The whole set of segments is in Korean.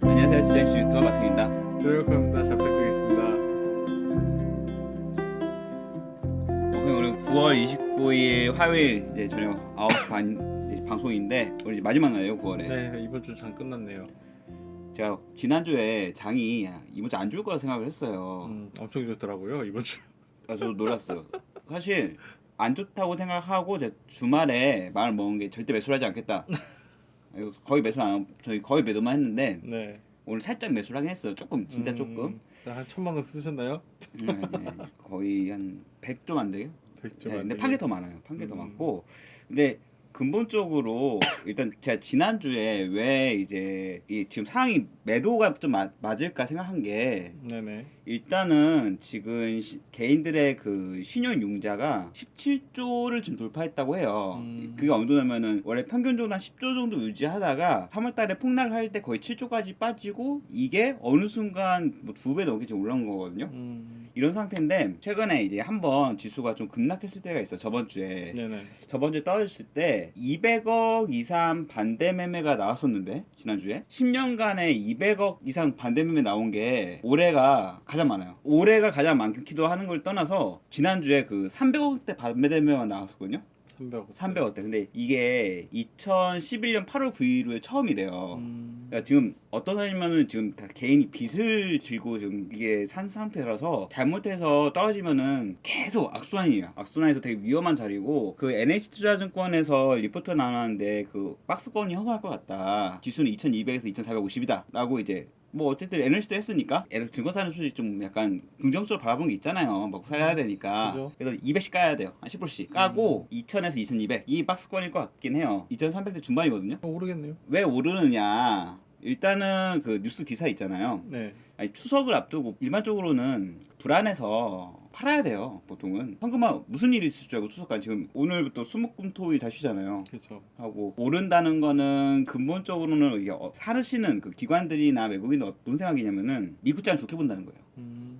안녕하세요 지장씨 유튜버 마트입니다 드래곤입니다. 잘 부탁드리겠습니다. 오늘 오늘 9월 29일 화요일 이제 저녁 9시 반 이제 방송인데 오늘 이제 마지막 날이에요 9월에 네, 이번 주 장 끝났네요. 제가 지난주에 장이 이번 주 안 좋을 거라 생각을 했어요 음, 엄청 좋더라고요 이번 주. 아, 저도 놀랐어요 사실 안 좋다고 생각하고 제 주말에 마음을 먹은 게 절대 매수를 하지 않겠다 이 거 거의 매수 안 하고 저희 거의 매도만 했는데 네. 오늘 살짝 매수를 하긴 했어요 조금 진짜 조금 음, 한 천만 원 쓰셨나요? 네, 네. 거의 한 100좀 안 돼요? 백조 네, 근데 안판게 되게. 더 많아요. 판게더 음. 많고. 근데 근본적으로 일단 제가 지난주에 왜 이제 이 지금 상황이 매도가 좀 맞, 맞을까 생각한 게 네네. 일단은 지금 시- 개인들의 그 신용 융자가 17조를 지금 돌파했다고 해요. 음. 그게 어느 정도냐면은 원래 평균적으로 한 10조 정도 유지하다가 3월달에 폭락을 할 때 거의 7조까지 빠지고 이게 어느 순간 뭐 두 배 넘게 지금 올라온 거거든요. 음, 이런 상태인데 최근에 이제 한번 지수가 좀 급락했을 때가 있어 요 저번 주에 네네. 저번 주에 떨어졌을 때 200억 이상 반대 매매가 나왔었는데 지난주에 10년간에 200억 이상 반대 매매 나온 게 올해가 가장 많아요. 올해가 가장 많기도 하는 걸 떠나서 지난주에 그 300억대 반대 매매가 나왔었거든요. 300억. 300억대. 근데 이게 2011년 8월 9일후에 처음이래요. 음, 그러니까 지금 어떤 사람이면은 지금 다 개인이 빚을 지고 지금 이게 산 상태라서 잘못해서 떨어지면은 계속 악순환이에요. 악순환에서 되게 위험한 자리고 그 NH투자증권에서 리포트 나왔는데 그 박스권이 형성할 것 같다. 지수는 2,200에서 2,450이다 라고 이제 뭐 어쨌든 NH도 했으니까 얘는 증권사는 솔직히 좀 약간 긍정적으로 바라보는 게 있잖아요. 먹고 살아야 되니까. 그죠. 그래서 200씩 까야 돼요. 한 10%씩 까고 2,000에서 2,200. 이 박스권일 것 같긴 해요. 2,300대 중반이거든요. 어, 모르겠네요. 왜 오르느냐? 일단은 그 뉴스 기사 있잖아요. 네. 아니, 추석을 앞두고 일반적으로는 불안해서 팔아야 돼요. 보통은 현금화 무슨 일이 있을 줄 알고 추석까지 지금 오늘부터 수목금토일 다 쉬잖아요. 그렇죠. 하고 오른다는 거는 근본적으로는 이게 어, 사르시는 그 기관들이나 외국인은 어떤 생각이냐면은 미국장을 좋게 본다는 거예요. 음,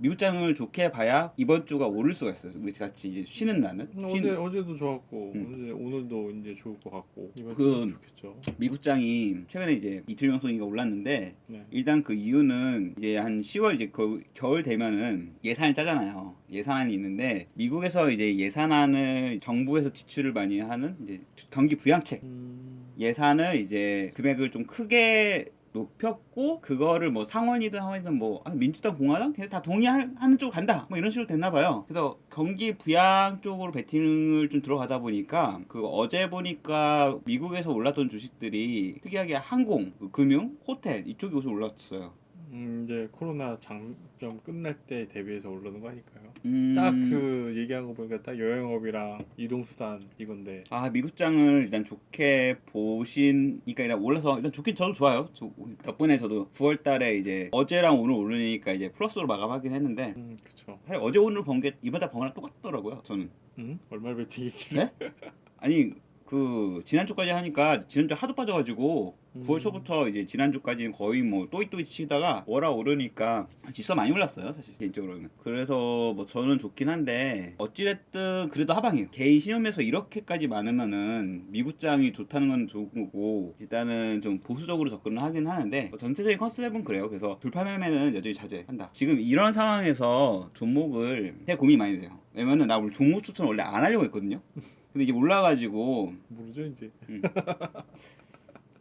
미국장을 좋게 봐야 이번 주가 오를 수가 있어요. 우리 같이 이제 쉬는 날은 쉬는- 어제 어제도 좋았고 음. 어제 오늘도 이제 좋을 것 같고 이번 그- 주 좋겠죠. 미국장이 최근에 이제 이틀 연속인가 올랐는데 네. 일단 그 이유는 이제 한 10월 이제 거, 겨울 되면은 예산을 짜잖아요. 예산안이 있는데 미국에서 이제 예산안을 정부에서 지출을 많이 하는 이제 경기 부양책 음, 예산을 이제 금액을 좀 크게 높였고 그거를 뭐 상원이든 하원이든 뭐 아, 민주당 공화당 그래서 다 동의하는 쪽으로 간다. 뭐 이런 식으로 됐나 봐요. 그래서 경기 부양 쪽으로 베팅을 좀 들어가다 보니까 그 어제 보니까 미국에서 올랐던 주식들이 특이하게 항공 그 금융 호텔 이쪽이 요새 올랐어요 음, 이제 코로나 장점 끝날 때 대비해서 오르는 거 아닐까요? 음... 딱 그 얘기한 거 보니까 딱 여행업이랑 이동수단 이건데 아 미국장을 일단 좋게 보시니까 일단 올라서 일단 좋긴 저도 좋아요. 저- 덕분에 저도 9월달에 이제 어제랑 오늘 오르니까 이제 플러스로 마감하긴 했는데 음 그쵸 사실 어제 오늘 본게 이번 달 번거랑 똑같더라고요. 저는 음? 얼마 베팅이지? 네? 아니 그 지난주까지 하니까 지난주 하도 빠져가지고 음. 9월 초부터 이제 지난주까지는 거의 뭐 또이또이 치다가 월화 오르니까 지수가 많이 올랐어요 사실 개인적으로는. 그래서 뭐 저는 좋긴 한데 어찌됐든 그래도 하방이에요. 개인 신용에서 이렇게까지 많으면은 미국장이 좋다는 건 좋은 거고 일단은 좀 보수적으로 접근을 하긴 하는데 뭐 전체적인 컨셉은 그래요. 그래서 돌파 매매는 여전히 자제한다. 지금 이런 상황에서 종목을 되게 고민이 많이 돼요. 왜냐면은 나 오늘 종목 추천 원래 안 하려고 했거든요. 근데 이게 올라가지고 모르죠 이제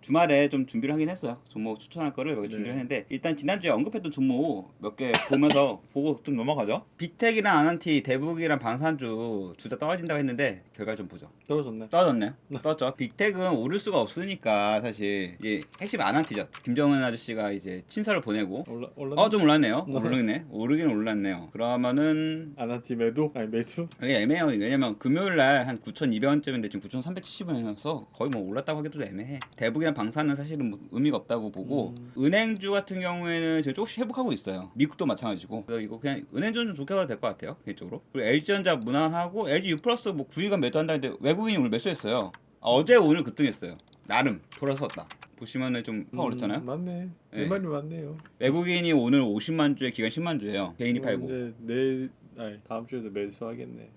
주말에 좀 준비를 하긴 했어요. 종목 추천할 거를 몇개 네. 준비를 했는데 일단 지난주에 언급했던 종목 몇 개 보면서 보고 좀 넘어가죠. 빅텍이랑 아난티, 대북이랑 방산주 둘 다 떨어진다고 했는데 결과 좀 보죠. 떨어졌네 떨어졌네요. 떨어졌죠. 빅텍은 오를 수가 없으니까 사실 이게 핵심 아난티죠. 김정은 아저씨가 이제 친서를 보내고 올라 올라 어 좀 올랐네요. 네. 오르네. 오르긴 올랐네요. 그러면은 아나티 매도 아니 매수 이게 애매해요. 왜냐면 금요일 날 한 9,200원쯤인데 지금 9,370원이어서 거의 뭐 올랐다고 하기도 애매해. 대북이랑 방사는 사실은 뭐 의미가 없다고 보고 음. 은행주 같은 경우에는 지금 조금씩 회복하고 있어요. 미국도 마찬가지고. 그래서 이거 그냥 은행주는 좀 좋게 봐도 될 것 같아요. 개인적으로. 그리고 LG전자 무난하고 LG U 플러스 뭐 9위가 매도한다는데 외국인이 오늘 매수했어요. 아, 어제 오늘 급등했어요. 나름 돌아섰다. 보시면은 좀. 음, 맞네 네. 내 말이 맞네요 외국인이 오늘 50만 주에 기간 10만 주예요. 개인이 팔고. 이제 내일 아니 다음 주에도 매수하겠네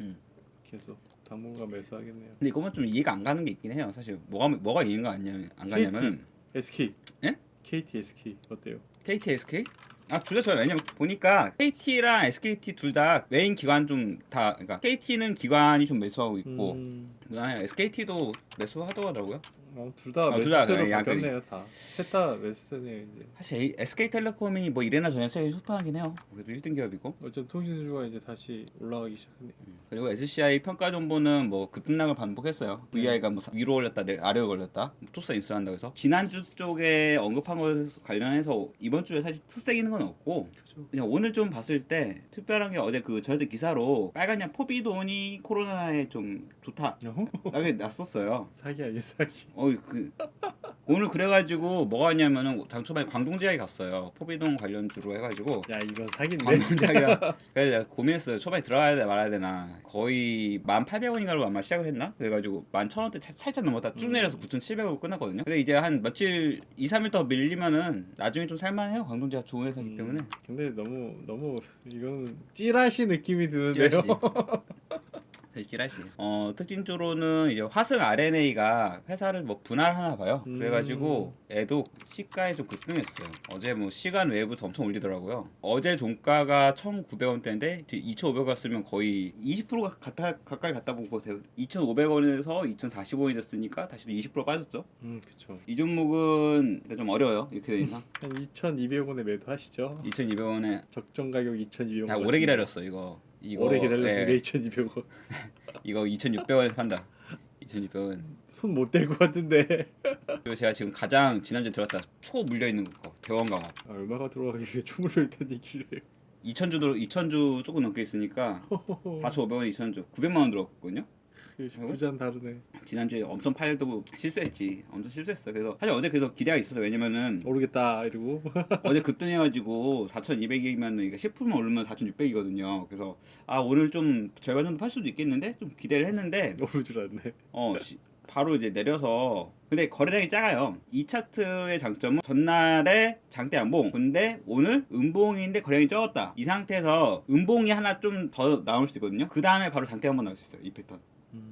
음. 계속 당분간 매수하겠네요 근데 이거만 좀 이해가 안 가는 게 있긴 해요. 사실 뭐가 뭐가 이해가 안, 냐, 안 가냐면 SK 예? KT, SK 어때요? KT, SK? 아, 둘 다 좋아요. 왜냐면 보니까 KT랑 SKT 둘다 메인 기관 좀 다, 그러니까 KT는 기관이 좀 매수하고 있고, 음, 그다음에 SKT도 매수하더라고요. 어, 둘다 아, 둘다 매수세로 그냥 바뀌었네요 다. 셋다 매수세네요 이제. 사실 SK텔레콤이 뭐 이래나 저래나 세계 속하긴 해요. 그래도 1등 기업이고. 어쨌든 통신수주가 이제 다시 올라가기 시작했네요. 그리고 SCI 평가 정보는 뭐 급등락을 반복했어요. 네. VI가 뭐 위로 올렸다, 내- 아래로 올렸다. 투스 인수한다고 해서 지난주 쪽에 언급한 것 관련해서 이번 주에 사실 특색 있는 건 없고 그냥 오늘 좀 봤을 때 특별한 게 어제 그 저희들 기사로 빨간양 포비돈이 코로나에 좀 좋다. 어? 라게 났었어요. 사기 아니에요 사기. 어이 그 오늘 그래가지고 뭐가 했냐면은 당초반에 광동지역에 갔어요. 포비돈 관련주로 해가지고 야 이건 사기인데. 광동지역이라 그래서 내가 고민했어요. 초반에 들어가야 돼 말아야 되나. 거의 1,800원인가로 아마 시작을 했나? 그래가지고 11,000원대 살짝 넘었다 쭉 음. 내려서 9,700원 끝났거든요. 근데 이제 한 며칠 2, 3일 더 밀리면은 나중에 좀 살만해요. 광동지역 좋은 회사이기 때문에. 음, 근데 너무 너무 이거는 찌라시 느낌이 드는데요. 찌라시. 어 특징적으로는 이제 화승 RNA가 회사를 뭐 분할하나 봐요. 음. 그래가지고 애도 시가에 좀 급등했어요. 어제 뭐 시간 외부터 엄청 올리더라고요. 어제 종가가 1,900원대인데 2,500원 쓰면 거의 20%가 가까, 가까이 갔다 보고 2,500원에서 2,045원이 됐으니까 다시 20% 빠졌죠. 음 그쵸. 이 종목은 좀 어려워요. 이렇게 된 이상. 한 2,200원에 매도하시죠. 2,200원에 적정 가격 2,200원. 다 오래 기다렸어 이거. 이거 오래 기다렸으니까 예, 2,200원. 이거 2,600원에 판다. 2,600원. 손 못 댈 것 같은데. 그리고 제가 지금 가장 지난주에 들었다 초 물려 있는 거 대원 강화 아, 얼마가 들어가길래 춤을 낼텐 얘기를 해요. 2,000주 2,000주 조금 넘게 있으니까 4,500원 2,000주 900만 원 들었거든요. 부자는 다르네. 지난주에 엄청 팔도 실수했지. 엄청 실수했어. 그래서 사실 어제 그래서 기대가 있었어. 왜냐면은 모르겠다 이러고 어제 급등해가지고 4,200이면 이게 10%만 오르면 4,600이거든요. 그래서 아 오늘 좀 절반 정도 팔 수도 있겠는데 좀 기대를 했는데 오를 줄 알았네. 어 시- 바로 이제 내려서 근데 거래량이 작아요. 이 차트의 장점은 전날에 장대 안봉 근데 오늘 음봉인데 거래량이 적었다. 이 상태에서 음봉이 하나 좀 더 나올 수 있거든요. 그 다음에 바로 장대 한번 나올 수 있어요. 이 패턴.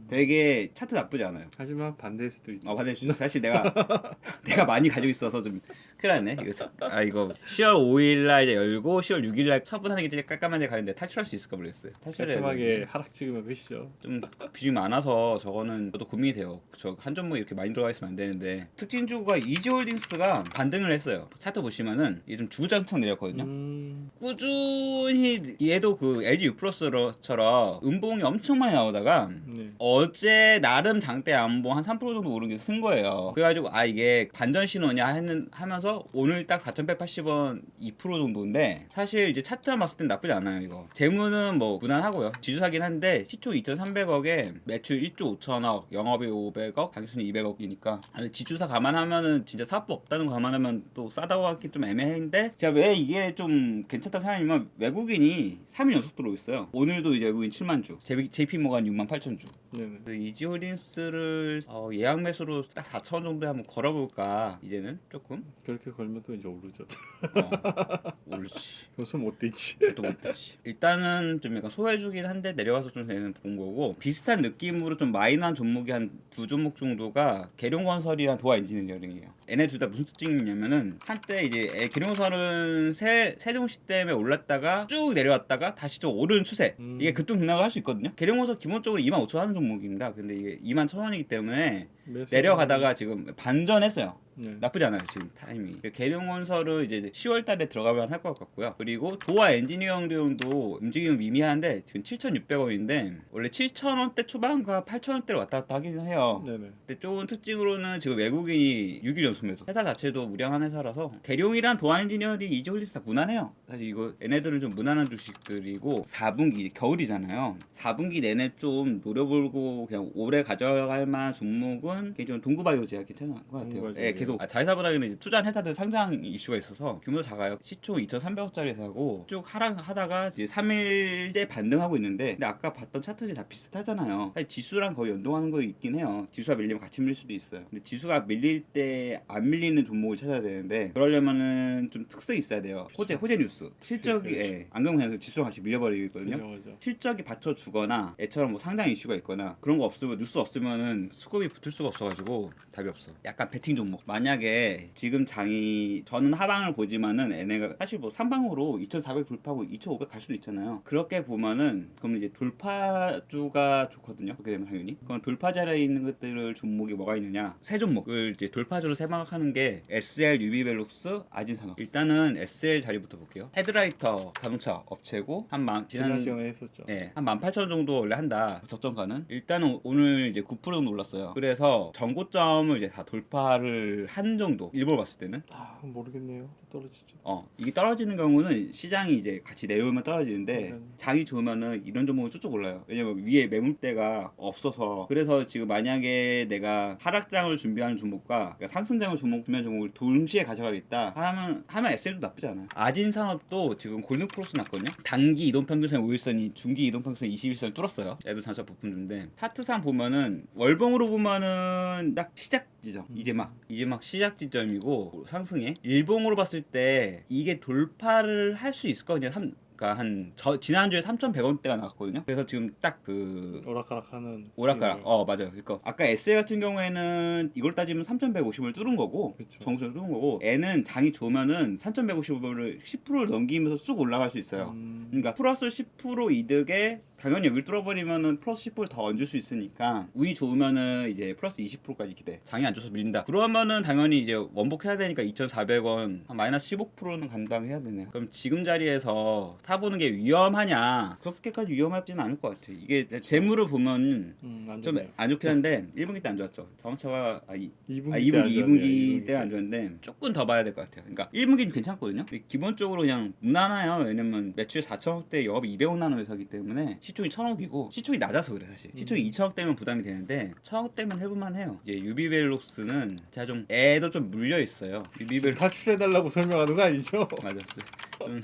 되게 차트 나쁘지 않아요. 하지만 반대일 수도 있죠. 어, 받을 수 있어. 사실 내가 내가 많이 가지고 있어서 좀 큰일 났네. 이거 참- 아 이거 10월 5일 날 이제 열고 10월 6일 날 처분하는 게 되게 깜깜한 데 가는데 탈출할 수 있을까 모르겠어요. 탈출해 깔끔하게 하락 찍으면 끝이죠. 좀 비중이 많아서 저거는 저도 고민이 돼요. 저 한 종목 이렇게 많이 들어가 있으면 안 되는데 특징주가 이지홀딩스가 반등을 했어요. 차트 보시면은 이게 좀 주구장창 내렸거든요. 음, 꾸준히 얘도 그 LG U 플러스처럼 음봉이 엄청 많이 나오다가 네. 어제 나름 장대 안봉 한 3% 정도 오른 게 쓴 거예요. 그래가지고 아 이게 반전 신호냐 했는 하면서 오늘 딱 4,180원 2% 정도인데 사실 이제 차트만 봤을 땐 나쁘지 않아요 이거. 재무는 뭐 무난하고요. 지주사긴 한데 시초 2,300억에 매출 1조 5천억, 영업이 500억, 당기순이 200억이니까 아니 지주사 감안하면은 진짜 사업 없다는 거 감안하면 또 싸다고 하기 좀 애매한데 제가 왜 이게 좀 괜찮다 생각하냐면 외국인이 3일 연속 들어오고 있어요. 오늘도 이제 외국인 7만 주, JP 모간 6만 8천 주. 네네. 그 이지홀딩스를 어, 예약 매수로 딱 4천 정도에 한번 걸어볼까 이제는 조금 그렇게 걸면 또 이제 오르죠. 어, 오르지 그럼 손못 대지. 또 못되지 일단은 좀 약간 소외주긴 한데 내려와서 좀 되는 본 거고 비슷한 느낌으로 좀 마이너한 종목이 한 두 종목 정도가 계룡건설이랑 도화 엔지니어링이에요 얘네 둘 다 무슨 특징이냐면은 한때 이제 에- 계룡건설은 세, 세종시 때문에 올랐다가 쭉 내려왔다가 다시 좀 오르는 추세 음. 이게 급등 등락을 할 수 있거든요 계룡건설 기본적으로 2만 5천 하는 종목입니다 근데 이게 2만 1천 원이기 때문에 매수- 내려가다가 지금 반전했어요. 네. 나쁘지 않아요 지금 타이밍. 계룡건설은 이제 10월 달에 들어가면 할 것 같고요. 그리고 도화 엔지니어링도 움직임은 미미한데 지금 7,600원인데 원래 7,000원대 초반과 8,000원대로 왔다 갔다 하긴 해요. 네네. 근데 좋은 특징으로는 지금 외국인이 6일 연속 매수. 회사 자체도 우량한 회사라서 계룡이랑 도화 엔지니어링 이지 홀리스 다 무난해요. 사실 이거 얘네들은 좀 무난한 주식들이고 4분기 이제 겨울이잖아요. 4분기 내내 좀 노려보고 그냥 오래 가져갈 만한 종목은 개인적으로 동구바이오제약 괜찮은 것 같아요. 예, 계속 아, 이제 투자한 회사들 상장 이슈가 있어서 규모 작아요. 시초 2,300억짜리 사고 쭉 하락하다가 이제 3일째 반등하고 있는데 근데 아까 봤던 차트들이 다 비슷하잖아요. 사실 지수랑 거의 연동하는 거 있긴 해요. 지수가 밀리면 같이 밀릴 수도 있어요. 근데 지수가 밀릴 때 안 밀리는 종목을 찾아야 되는데 그러려면은 좀 특성이 있어야 돼요. 호재 호재 뉴스 실적이 그치. 예, 안 그러면 그냥 지수랑 같이 밀려버리거든요. 그죠, 그죠. 실적이 받쳐주거나 애처럼 뭐 상장 이슈가 있거나 그런 거 없으면 뉴스 없으면은 수급이 붙을 수가 없어가지고 답이 없어. 약간 베팅 종목 많이 만약에 지금 장이 저는 하방을 보지만은 얘네가 사실 뭐 상방으로 2,400 돌파하고 2,500 갈 수도 있잖아요. 그렇게 보면은 그럼 이제 돌파주가 좋거든요. 그렇게 되면 당연히. 그럼 돌파 자리에 있는 것들을 종목이 뭐가 있느냐? 세 종목을 이제 돌파주로 생각하는 게 SL, 유비벨룩스, 아진산업. 일단은 SL 자리부터 볼게요. 헤드라이터 자동차 업체고 한만 지난 시간에 했었죠. 네, 한 18,000원 정도 원래 한다. 저점가는. 일단은 오늘 이제 9% 정도 올랐어요. 그래서 전고점을 이제 다 돌파를 한 정도. 일본 봤을 때는. 아 모르겠네요. 또 떨어지죠. 어, 이게 떨어지는 경우는 시장이 이제 같이 내려오면 떨어지는데 음. 장이 좋으면은 이런 종목은 쭉쭉 올라요. 왜냐면 위에 매물대가 없어서. 그래서 지금 만약에 내가 하락장을 준비하는 종목과 그러니까 상승장을 종목 준비하는 종목을 동시에 가져가겠다 하면 하면 SL도 나쁘지 않아요. 아진 산업도 지금 골든 크로스 났거든요. 단기 이동 평균선 5일선이 중기 이동 평균선 21선 뚫었어요. 얘도 잠시 부품인데 차트상 보면은 월봉으로 보면은 딱 시작 지점. 음. 이제 막 이제 막 시작 지점이고 상승에 일봉으로 봤을 때 이게 돌파를 할 수 있을 거냐. 삼 그러니까 한 저, 지난주에 3,100원대가 나갔거든요. 그래서 지금 딱 그 오락가락하는. 오락가락. 어 맞아요. 그러니까 아까 SL 같은 경우에는 이걸 따지면 3,150을 뚫은 거고. 정수를 뚫은 거고 N은 장이 좋으면은 3,150을 10%를 넘기면서 쑥 올라갈 수 있어요. 음, 그러니까 플러스 10% 이득에 당연히 여기를 뚫어버리면은 플러스 10%를 더 얹을 수 있으니까 운이 좋으면은 이제 플러스 20%까지 기대. 장이 안 좋아서 밀린다. 그러면은 당연히 이제 원복해야 되니까 2,400원 한 마이너스 15%는 감당해야 되네요. 그럼 지금 자리에서 사보는 게 위험하냐? 그렇게까지 위험하지는 않을 것 같아요. 이게 재물을 보면 음, 안좀 좋네요. 안 좋긴 한데 1분기 때 안 좋았죠. 자동차가 아, 이, 2분기, 아 2분기 2분기 때 안 좋았는데 조금 더 봐야 될 것 같아요. 그러니까 1분기는 괜찮거든요. 기본적으로 그냥 무난해요. 왜냐면 매출 4천억대 영업이 200억 나는 회사기 때문에 시총이 1,000억이고 시총이 낮아서 그래 사실. 시총이 2천억대면 부담이 되는데 1,000억대면 해볼만 해요. 이제 유비벨록스는 제가 좀 애도 좀 물려 있어요. 유비벨 탈출해달라고 설명하는 거 아니죠? 맞아. 좀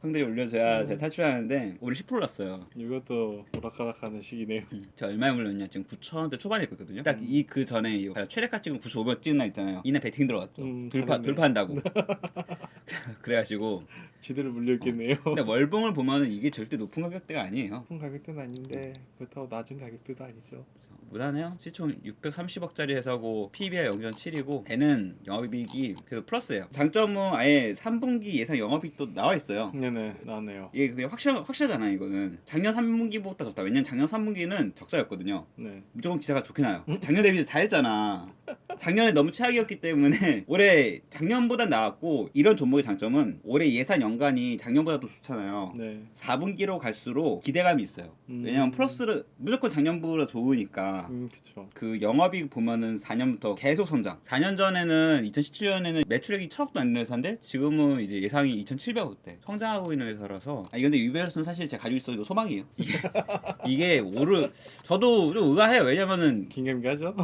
형들이 올려줘야 제가 탈출하는데 오늘 10% 올랐어요. 이것도 오락가락하는 시기네요. 음, 제가 얼마에 물렸냐 지금 9천원대 초반에 있거든요 딱 이 그 전에 이 최대가 찍으면 95번 찍은 날 있잖아요 이날 배팅 들어갔죠 음, 돌파. 돌파한다고 그래가지고 지대를 물려있겠네요. 근데 월봉을 보면은 이게 절대 높은 가격대가 아니에요 높은 가격대는 아닌데 그렇다고 낮은 가격대도 아니죠. 그래서 무난해요 시총 630억짜리 회사고 PBR 0.7이고 얘는 영업이익이 그래도 플러스예요 장점은 아예 3분기 예상 영업이익 도 나와 있어요 네네 나네요. 이게 그게 확실, 확실하잖아요 이거는 작년 3분기보다 적다 왜냐면 작년 3분기는 적자였거든요 네. 무조건 기사가 좋게 나요. 작년 대비 잘했잖아. 작년에 너무 최악이었기 때문에 올해 작년보다 나았고 이런 종목의 장점은 올해 예산 연간이 작년보다 더 좋잖아요. 네. 4분기로 갈수록 기대감이 있어요. 음. 왜냐면 플러스를 무조건 작년보다 좋으니까 음 그쵸. 그 영업이익 보면은 4년부터 계속 성장. 4년 전에는 2017년에는 매출액이 1천억도 안 되는 회사인데 지금은 이제 예상이 2,700억 대 성장하고 있는 회사라서. 아 이건데 유베르스는 사실 제가 가지고 있어 이거 소망이에요. 이게, 이게 오르 저도 좀 의아해요. 왜냐면은 긴가민가죠?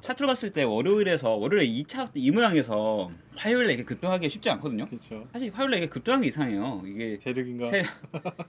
차트로 봤을 때 월요일에서 월요일에 2차 이 모양에서 이렇게 급등하기 쉽지 않거든요. 그쵸. 사실 이게 급등한 게 이상해요. 이게 세력인가? 세-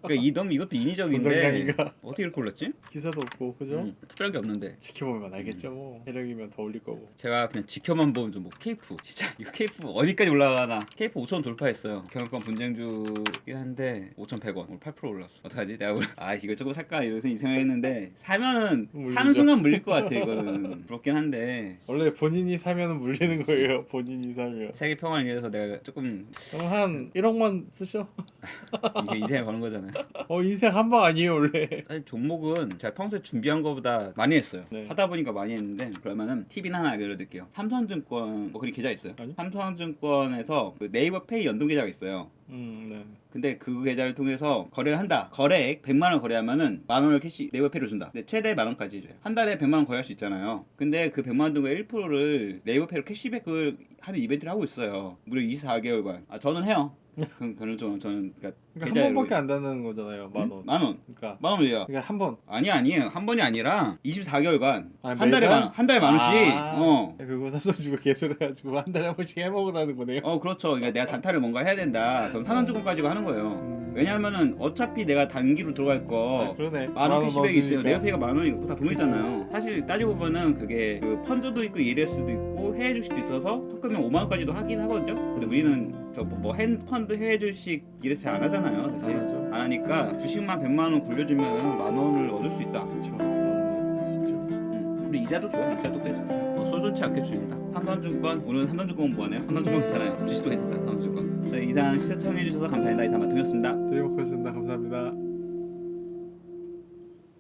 그러니까 이 너무 이것도 인위적인데 전장량인가? 어떻게 이렇게 올랐지? 기사도 없고 그죠? 음, 특별한 게 없는데 지켜보면 알겠죠 뭐. 세력이면 더 올릴 거고. 제가 그냥 지켜만 보면 좀뭐 케이프 진짜 이거 케이프 어디까지 올라가나 케이프 5천 원 돌파했어요 경영권 분쟁주긴 한데 5,100원 오늘 8% 올랐어 어떡하지 내가 오늘 아 이거 조금 살까 이러면서 이 생각했는데 사면은 물리죠. 사는 순간 물릴 것 같아 이거는 부럽긴 한데 원래 본인이 사면은 물리는 거예요. 본인이 사면. 세계 평화를 위해서 내가 조금 그럼 한 1억만 쓰셔. 이게 인생을 거는 거잖아요 어 인생 한 방 아니에요 원래. 사실 종목은 제가 평소에 준비한 것보다 많이 했어요. 네. 하다 보니까 많이 했는데 그러면은 팁이나 하나 알려드릴게요. 삼성증권 뭐 그리 계좌 있어요? 아니요. 삼성증권에서 그 네이버 페이 연동 계좌가 있어요. 음 네. 근데 그 계좌를 통해서 거래를 한다. 거래액 100만 원 거래하면은 만 원을 캐시 네이버 페이로 준다. 근데 최대 만 원까지 줘요. 한 달에 100만 원 거래할 수 있잖아요. 근데 그 100만 원 중에 1%를 네이버 페이로 캐시백을 하는 이벤트를 하고 있어요. 무려 24개월간. 아 저는 해요. 그 그런 좀 저는 그러니까 그러니까 한 번밖에 안 되는 거잖아요. 만 원. 만 원. 그러니까 만 원이야. 그러니까 한 번. 아니 아니에요 한 번이 아니라 24개월간 아니, 한 달에 매달? 만한 달에 만 원씩 아, 어. 그거 삼성 주고 개설해가지고 한 달에 한 번씩 해먹으라는 거네요. 어 그렇죠 그러니까 내가 단타를 뭔가 해야 된다 그럼 산원증권 가지고 하는 거예요 음. 왜냐면은 어차피 내가 단기로 들어갈 아, 거 그러네. 만원 캐시백이 있어요 넣어주니까. 네오페이가 만 원이고 다 돈이잖아요 사실 따지고 보면은 그게 그 펀드도 있고 ELS도 있고 해외 주식도 있어서 섞으면 5만 원까지도 하긴 하거든요 근데 우리는 저뭐 펀드 해외 주식 ELS 잘 안 하잖아요 사실 안 하죠. 안 하니까 주식만 100만 원 굴려주면 만 원을 얻을 수 있다 그렇죠. 음, 음. 근데 이자도 줘요 이자도 빼줘 뭐 쏠쏠치 않게 줄입니다. 삼성증권 오늘은 삼성증권 뭐하네요? 삼성증권 괜찮아요. 주식도 괜찮다. 삼성증권. 네, 이상 시청해 주셔서 감사합니다. 이상 마통이었습니다. 드리머크였습니다. 감사합니다.